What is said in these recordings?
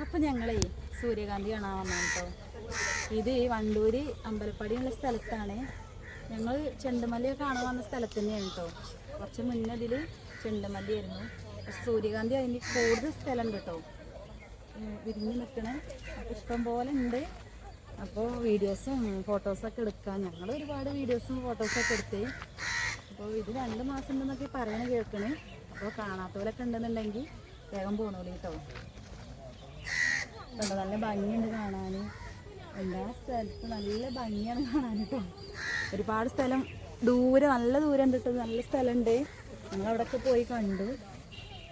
അപ്പൊ ഞങ്ങളേ സൂര്യകാന്തി കാണാൻ വന്നു കേട്ടോ ഇത് വണ്ടൂര് അമ്പലപ്പടി ഉള്ള സ്ഥലത്താണ്. ഞങ്ങൾ ചെണ്ടുമല്ലി കാണാൻ വന്ന സ്ഥലത്ത് തന്നെയാണ് കേട്ടോ കുറച്ച് മുന്നേ ഇതിൽ ചെണ്ടുമല്ലിയായിരുന്നു പക്ഷെ സൂര്യകാന്തി അതിന് കൂടുതൽ സ്ഥലമുണ്ട് കേട്ടോ വിരിഞ്ഞ് നിൽക്കണേ ഇഷ്ടം പോലെ ഉണ്ട്. അപ്പോൾ വീഡിയോസും ഫോട്ടോസൊക്കെ എടുക്കാം. ഞങ്ങൾ ഒരുപാട് വീഡിയോസും ഫോട്ടോസൊക്കെ എടുത്ത്. അപ്പോൾ ഇത് രണ്ട് മാസം ഉണ്ടെന്നൊക്കെ പറയണ കേൾക്കണേ. അപ്പോൾ കാണാത്തവരൊക്കെ ഉണ്ടെന്നുണ്ടെങ്കിൽ വേഗം പോണോളൂ കേട്ടോ കണ്ടോ? നല്ല ഭംഗിയുണ്ട് കാണാൻ എല്ലാ സ്ഥലത്തും നല്ല ഭംഗിയാണ് കാണാൻ കേട്ടോ ഒരുപാട് സ്ഥലം ദൂരെ നല്ല ദൂരം ഉണ്ട് കേട്ടോ നല്ല സ്ഥലമുണ്ട്. ഞങ്ങൾ അവിടെയൊക്കെ പോയി കണ്ടു.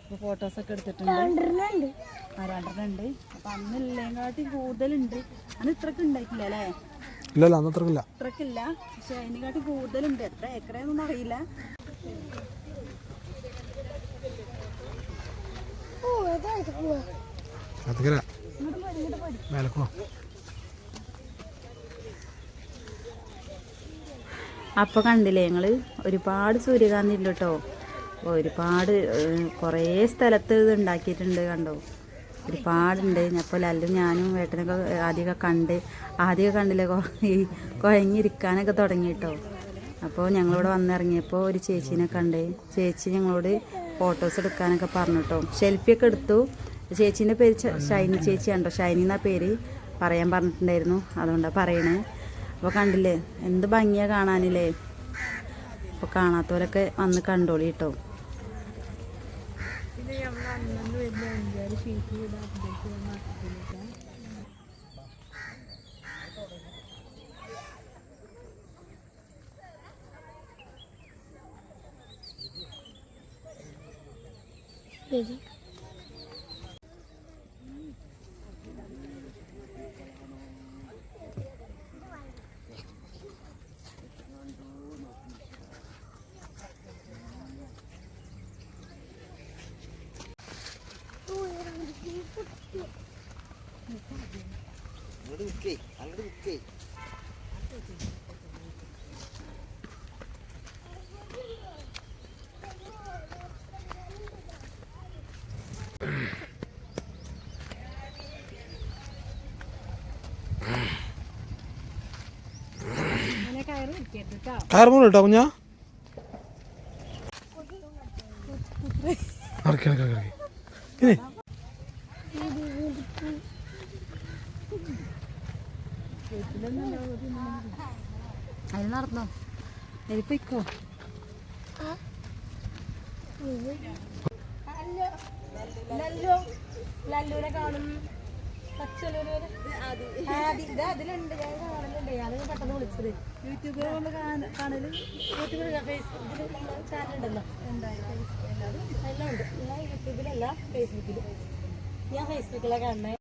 അപ്പോൾ ഫോട്ടോസൊക്കെ എടുത്തിട്ടുണ്ട്. ആ രണ്ടെണ്ണം ഉണ്ട് അപ്പം അന്ന് ഇല്ലേങ്കാട്ടി കൂടുതലുണ്ട്. അന്ന് ഇത്രക്ക് ഉണ്ടായിട്ടില്ല അല്ലേ? ഇല്ലല്ല അന്ന് അത്രക്കില്ല. ഇത്രക്കില്ല. പക്ഷെ അതിനെക്കാട്ടി കൂടുതലുണ്ട്. എത്ര ഏക്കറയൊന്നും അറിയില്ല. അതിക്കര ഇങ്ങോട്ട് മേലക്കുളോ അപ്പോൾ കണ്ടില്ലേ ഞങ്ങൾ ഒരുപാട് സൂര്യകാന്തി ഉണ്ട് കേട്ടോ. ഒരുപാട് കുറേ സ്ഥലത്ത് ഇത് ഉണ്ടാക്കിയിട്ടുണ്ട് കണ്ടോ? ഒരുപാടുണ്ട്. അപ്പോൾ ലല്ലും ഞാനും വേട്ടനൊക്കെ ആദ്യമൊക്കെ കണ്ട് ആദ്യമൊക്കെ കണ്ടില്ലേ ഈ കുഴങ്ങിയിരിക്കാനൊക്കെ തുടങ്ങി കേട്ടോ. അപ്പോൾ ഞങ്ങളിവിടെ വന്നിറങ്ങിയപ്പോൾ ഒരു ചേച്ചീനെ കണ്ട് ചേച്ചി ഞങ്ങളോട് ഫോട്ടോസ് എടുക്കാനൊക്കെ പറഞ്ഞു കേട്ടോ. ഷെൽഫിയൊക്കെ എടുത്തു. ചേച്ചീന്റെ പേര് ഷൈനി ചേച്ചിയാണ്ടോ ഷൈനി എന്നാ പേര്? പറയാൻ പറഞ്ഞിട്ടുണ്ടായിരുന്നു. അതുകൊണ്ടാണ് പറയണേ. അപ്പോൾ കണ്ടില്ലേ? എന്ത് ഭംഗിയാ കാണാനില്ലേ? അപ്പോൾ കാണാത്തവരൊക്കെ വന്ന് കണ്ടോളി കേട്ടോ. കയറുമ്പോൾ കേട്ടോ കുഞ്ഞാ? ഇറക്കി ഇറക്കി ഇറക്കി. അതിന് നടന്നോ? എരിപ്പിക്കോ ലല്ലൂരെ കാണും. പച്ചലൂര് അതിലുണ്ട്. ഞാൻ കാണലുണ്ട് ഞാൻ പെട്ടെന്ന് വിളിച്ചത്. യൂട്യൂബിൽ കൊണ്ട് കാണൽ. യൂട്യൂബിൽ ഫേസ്ബുക്കിൽ ചാനൽ ഉണ്ടല്ലോ എല്ലാം ഉണ്ട് ഞാൻ യൂട്യൂബിലല്ല ഫേസ്ബുക്കിൽ ഞാൻ ഫേസ്ബുക്കിലാണ് കാണുന്നത്